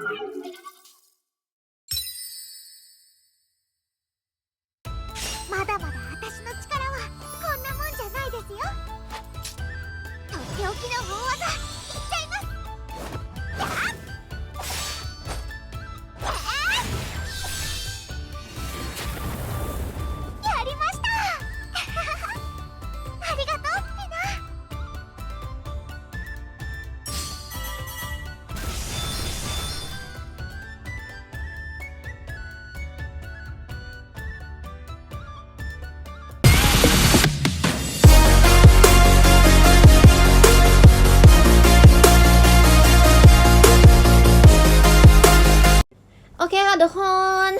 まだまだ私の力はこんなもんじゃないですよ。とっておきの大技。 ทุกคน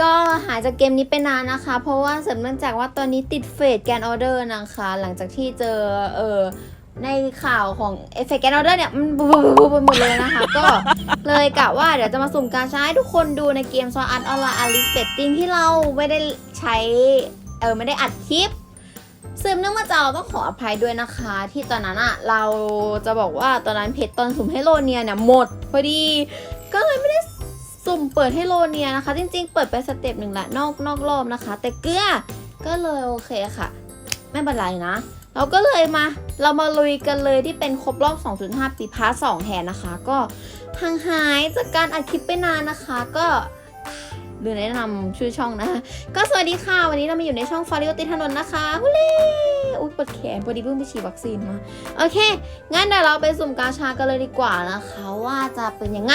ก็หายจากเกมนี้ไปนานนะคะ เพราะว่าเสริมเนื่องจากว่าตอนนี้ติดเฟสแกนออเดอร์นะคะ หลังจากที่เจอเออในข่าวของเอฟเฟกแกนออเดอร์เนี่ยมันบูบูไปหมดเลยนะคะ ก็เลยกะว่าเดี๋ยวจะมาสุ่มกาชาให้ทุกคนดูในเกมซออันออนไลน์อาริสเบตติ้งที่เราไม่ได้ใช้เออไม่ได้อัดคลิปซึมเนื่องมาจากเราต้องขออภัยด้วยนะคะ ที่ตอนนั้นอะเราจะบอกว่าตอนนั้นเพจตอนสุ่มให้โลเนียเนี่ยหมดพอดี ก็เลยไม่ได้ สุ่มเปิดให้โลเนียนะคะ จริง ๆ เปิดไปสเต็ปหนึ่งละนอกนอกรอบนะคะ แต่เกลือก็เลยโอเคค่ะ ไม่เป็นไรนะเราก็เลยมาเรามาลุยกันเลยที่เป็นครบรอบ 2.5 ปีพาร์ท2แทนนะคะ ก็ห่างหายจากการอัดคลิปไปนานนะคะ ก็ลืมแนะนำชื่อช่องนะคะ ก็สวัสดีค่ะ วันนี้เรามาอยู่ในช่องฟาริโอติถนนนะคะฮุเล่อุ้ยปวดแขนพอดีเพิ่งไปฉีดวัคซีนมา โอเค งั้นเดี๋ยวเราไปสุ่มกาชากันเลยดีกว่านะคะ ว่าจะเป็นยังไง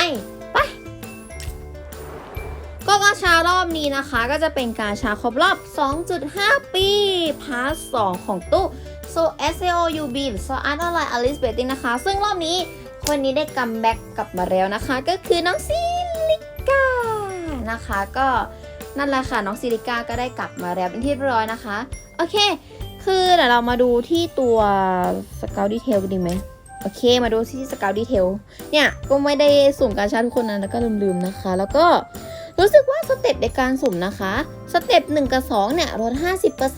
ก็กาชารอบนี้นะคะ ก็จะเป็นกาชาครบรอบ 2.5 ปี พาร์ท 2 ของตู้ So S O U B หรือ So Art Online Alice Betting นะคะ ซึ่งรอบนี้คนนี้ได้กัมแบ็กกลับมาแล้วนะคะ ก็คือน้องซิลิก้านะคะ ก็นั่นแหละค่ะ น้องซิลิก้าก็ได้กลับมาแล้วเป็นที่เรียบร้อยนะคะ โอเค คือเดี๋ยวเรามาดูที่ตัวสเกลดีเทลกันดีไหมโอเค มาดูที่สเกลดีเทลเนี่ย ก็ไม่ได้สุ่มการชาทุกคนนะแล้วก็ลืมๆนะคะ แล้วก็ รู้สึกว่าสเต็ปในการสุ่มนะคะ สเต็ป1กับ2เนี่ยลด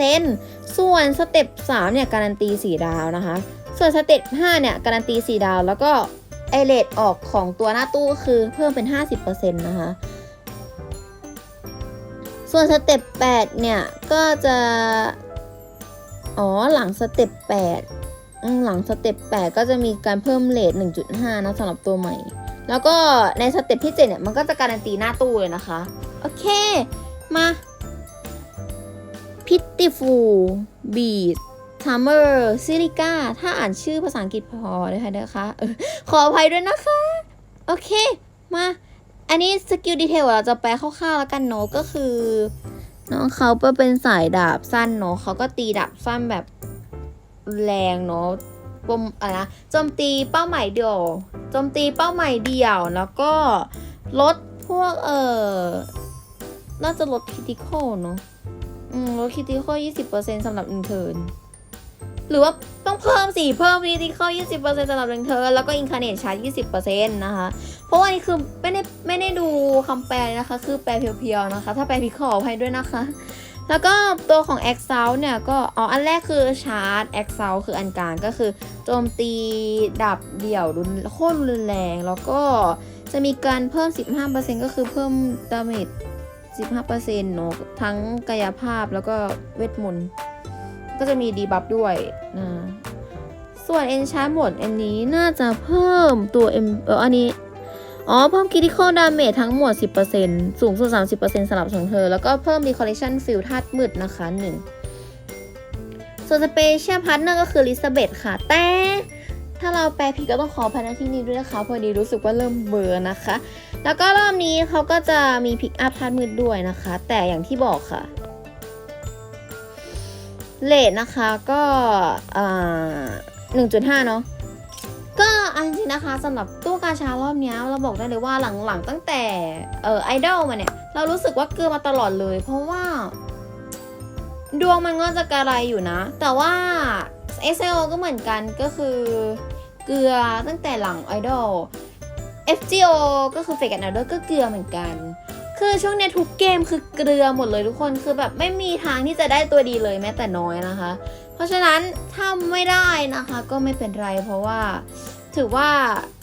50%ส่วนสเต็ป3เนี่ยการันตี 4 ดาวนะคะ ส่วนสเต็ป5เนี่ยการันตี 4 ดาว แล้วก็ไอเลทออกของตัวหน้าตู้คือเพิ่มเป็น 50%นะคะ ส่วนสเต็ป8เนี่ยก็จะ อ๋อหลังสเต็ป8หลังสเต็ป8ก็จะมีการเพิ่มเลท1.5นะสำหรับตัวใหม่ แล้วก็ในสเต็ปที่7เนี่ยมันก็จะการันตีหน้าตู้เลยนะคะ โอเค มา Pitiful Beat Summer Silica ถ้าอ่านชื่อภาษาอังกฤษพอได้ค่ะนะคะขออภัยด้วยนะคะ โอเค มา อันนี้สกิลดีเทลเราจะแปลคร่าวๆแล้วกันเนาะก็คือน้องเขาเป็นสายดาบสั้นเนาะเขาก็ตีดาบสั้นแบบแรงเนาะ ปมอะไรนะโจมตีเป้าหมายเดียวโจมตีเป้าหมายเดียว แล้วก็ลดพวกเออน่าจะลดคิติคอลเนาะอืมลดคิติคอลยี่สิบเปอร์เซ็นต์สำหรับหนึ่งเทิร์นหรือว่าต้องเพิ่มสิเพิ่มคิติคอลยี่สิบเปอร์เซ็นต์สำหรับหนึ่งเทิร์นแล้วก็อินคาเนตชาร์จยี่สิบเปอร์เซ็นต์นะคะ เพราะว่านี่คือไม่ได้ไม่ได้ดูคำแปลนะคะ คือแปลเพียวๆนะคะ ถ้าแปลผิดขออภัยด้วยนะคะ แล้วก็ตัวของ e x a l เนี่ยก็อ๋ออันแรกคือชาร์จ e x a l คืออันกลางก็คือโจมตีดับเดี่ยวรุนโคตรรุนแรง แล้วก็จะมีการเพิ่ม 15%ก็คือเพิ่มดาเมจ15%เนอะทั้งกายภาพแล้วก็เวทมนต์ก็จะมีดีบัฟด้วยนะส่วน Enchant หมดอันนี้น่าจะเพิ่มตัว M เอออันนี้ อ๋อ เพิ่ม critical damage ทั้งหมด 10%สูงสุด 30%สำหรับของเธอ แล้วก็เพิ่ม decoration field ธาตุมืดนะคะ 1 ส่วน special partner ก็คือ Elizabeth ค่ะ แต่ ถ้าเราแปลผิดก็ต้องขออภัยในที่นี้ด้วยนะคะ พอดีรู้สึกว่าเริ่มเบลอร์นะคะ แล้วก็รอบนี้เขาก็จะมี pick up ธาตุมืดด้วยนะคะ แต่อย่างที่บอกค่ะเลทนะคะก็อ่า1.5เนาะ อันจริงนะคะสำหรับตู้กาชารอบนี้เราบอกได้เลยว่าหลังๆ ตั้งแต่เออไอดอลมาเนี่ย เรารู้สึกว่าเกลือมาตลอดเลย เพราะว่า ดวงมันก็จะกระไรอยู่นะ แต่ว่า s อ o ก็เหมือนกันก็คือเกลือตั้งแต่หลังไอดอล FGO ก็คือเฟกแอนด์เดอร์ก็เกลือเหมือนกัน คือช่วงเนี้ยทุกเกมคือเกลือหมดเลยทุกคนคือแบบไม่มีทางที่จะได้ตัวดีเลยแม้แต่น้อยนะคะ เพราะฉะนั้นถ้าไม่ได้นะคะ ก็ไม่เป็นไรเพราะว่า ถือว่า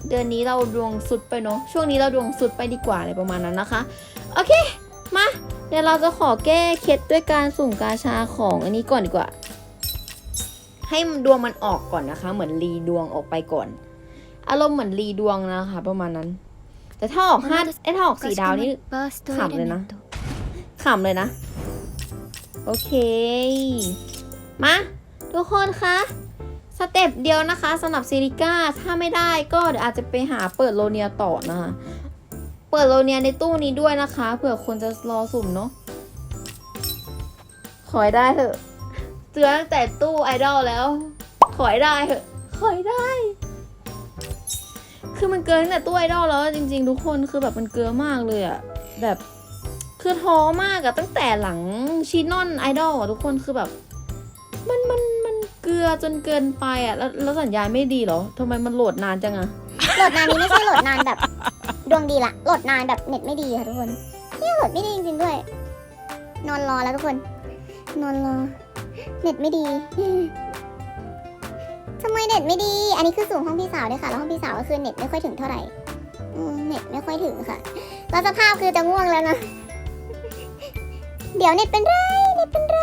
เดือนนี้เราดวงสุดไปเนาะช่วงนี้เราดวงสุดไปดีกว่าอะไรประมาณนั้นนะคะ โอเค มาเดี๋ยวเราจะขอแก้เคล็ดด้วยการสุ่มกาชาของอันนี้ก่อนดีกว่า ให้ดวงมันออกก่อนนะคะ เหมือนรีดวงออกไปก่อน อารมณ์เหมือนรีดวงนะคะ ประมาณนั้น แต่ถ้าออกห้าไอ้ถ้าออกสี่ดาวนี่ขำเลยนะขำเลยนะ โอเค มาทุกคนคะ สเต็ปเดียวนะคะสำหรับซิลิก้าถ้าไม่ได้ก็เดี๋ยวอาจจะไปหาเปิดโลเนียต่อนะคะเปิดโลเนียในตู้นี้ด้วยนะคะเผื่อคนจะรอสุ่มเนาะขอให้ได้เถอะเตือตั้งแต่ตู้ไอดอลแล้ว ขอให้ได้เถอะขอให้ได้ คือมันเกินตั้งแต่ตู้ไอดอลแล้วจริง ๆ ทุกคนคือแบบมันเกลือมากเลยอะแบบคือท้อมากอะตั้งแต่หลังชีนอนไอดอลอะทุกคนคือแบบ มันเกลือจนเกินไปอะแล้วแล้วสัญญาณไม่ดีเหรอทำไมมันโหลดนานจังอะโหลดนานนี้ไม่ใช่โหลดนานแบบ ดวงดีละโหลดนานแบบเน็ตไม่ดีค่ะทุกคนเนี่ยโหลดไม่ดีจริงๆด้วย นอนรอแล้วทุกคน นอนรอ เน็ตไม่ดีทำไมเน็ตไม่ดี อันนี้คือสูงห้องพี่สาวด้วยค่ะ แล้วห้องพี่สาวก็คือเน็ตไม่ค่อยถึงเท่าไหร่เน็ตไม่ค่อยถึงค่ะแล้วสภาพคือจะง่วงแล้วนะ เดี๋ยวเน็ตเป็นไร เน็ตเป็นไร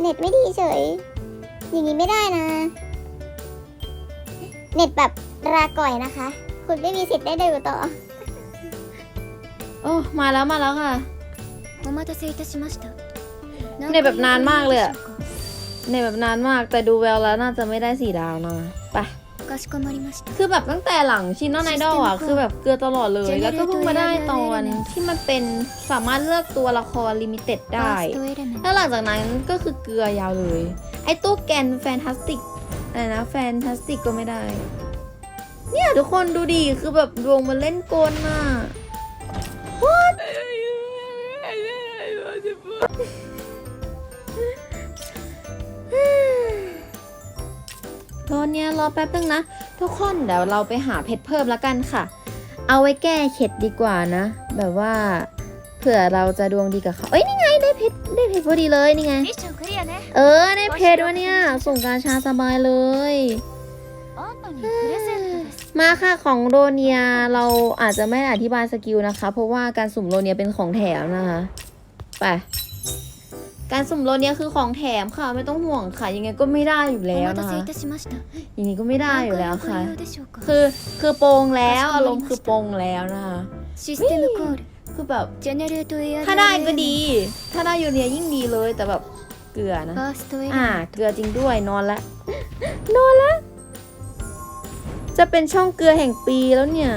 เน็ตไม่ดีเฉย อย่างนี้ไม่ได้นะ เน็ตแบบราก่อยนะคะ คุณไม่มีสิทธิ์ได้ดูต่อ โอ้มาแล้วมาแล้วค่ะ お待たせいたしました เน็ตแบบนานมากเลยอะ ในแบบนานมากแต่ดูแววแล้วน่าจะไม่ได้สี่ดาวนะไป かしこまりました คือแบบตั้งแต่หลังชินอนไอดอลอะคือแบบเกลือตลอดเลย แล้วก็เพิ่งมาได้ตอนที่มันเป็นสามารถเลือกตัวละครลิมิเต็ดได้ ファーストエレメント แล้วหลังจากนั้นก็คือเกลือยาวเลย ไอ้ ตู้แกนแฟนตาสติกอะไรนะแฟนตาสติกก็ไม่ได้ เนี่ยทุกคนดูดิคือแบบดวงมันเล่นกลน่ะ What รอเนี่ยรอแป๊บนึงนะ ทุกคนเดี๋ยวเราไปหาเพชรเพิ่มแล้วกันค่ะ เอาไว้แก้เข็ดดีกว่านะ แบบว่า เผื่อเราจะดวงดีกับเขา เอ้ยนี่ไงได้เพชรได้เพชรพอดีเลยนี่ไง ミッションクリアね เออได้เพชรวะเนี่ย ส่งกาชาสบายเลย あんたにプレゼントです มาค่ะของโรเนียเราอาจจะไม่ได้อธิบายสกิลนะคะ เพราะว่าการสุ่มโรเนียเป็นของแถมนะคะ ไป การสุ่มโรเนียคือของแถมค่ะ ไม่ต้องห่วงค่ะ ยังไงก็ไม่ได้อยู่ お แล้ว 待た นะ せ คะ いたしました อย่างนี้ก็ไม่ได้อยู่แล้วค่ะ 何回ご利用でしょうか คือคือโปงแล้วอารมณ์คือโปงแล้วนะคะ システムコール คือแบบถ้าได้ก็ดี ถ้าได้ยูเนียยิ่งดีเลยแต่แบบเกลือนะ อ่า เกลือจริงด้วยนอนละ นอนละ จะเป็นช่องเกลือแห่งปีแล้วเนี่ย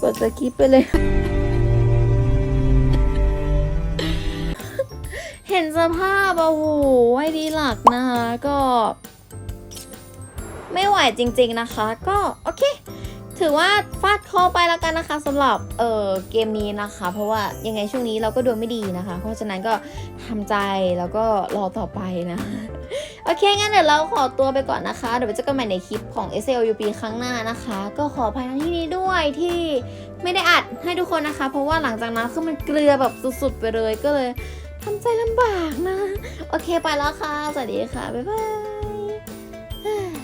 กดสกิปไปเลย เห็นสภาพโอ้โหไว้ดีหลักนะคะก็ ไม่ไหวจริงๆนะคะ ก็ โอเค ถือว่าฟาดเคอไปแล้วกันนะคะสำหรับเออเกมนี้นะคะ เพราะว่ายังไงช่วงนี้เราก็ดวงไม่ดีนะคะ เพราะฉะนั้นก็ทำใจแล้วก็รอต่อไปนะโอเค งั้นเดี๋ยวเราขอตัวไปก่อนนะคะ เดี๋ยวไปเจอกันใหม่ในคลิปของ s l u p ครั้งหน้านะคะ ก็ขออภัยในที่นี้ด้วยที่ไม่ได้อัดให้ทุกคนนะคะ เพราะว่าหลังจากนั้นคือมันเกลือแบบสุดๆไปเลยก็เลยทำใจลำบากนะ โอเคไปแล้วค่ะ สวัสดีค่ะ บ๊ายบาย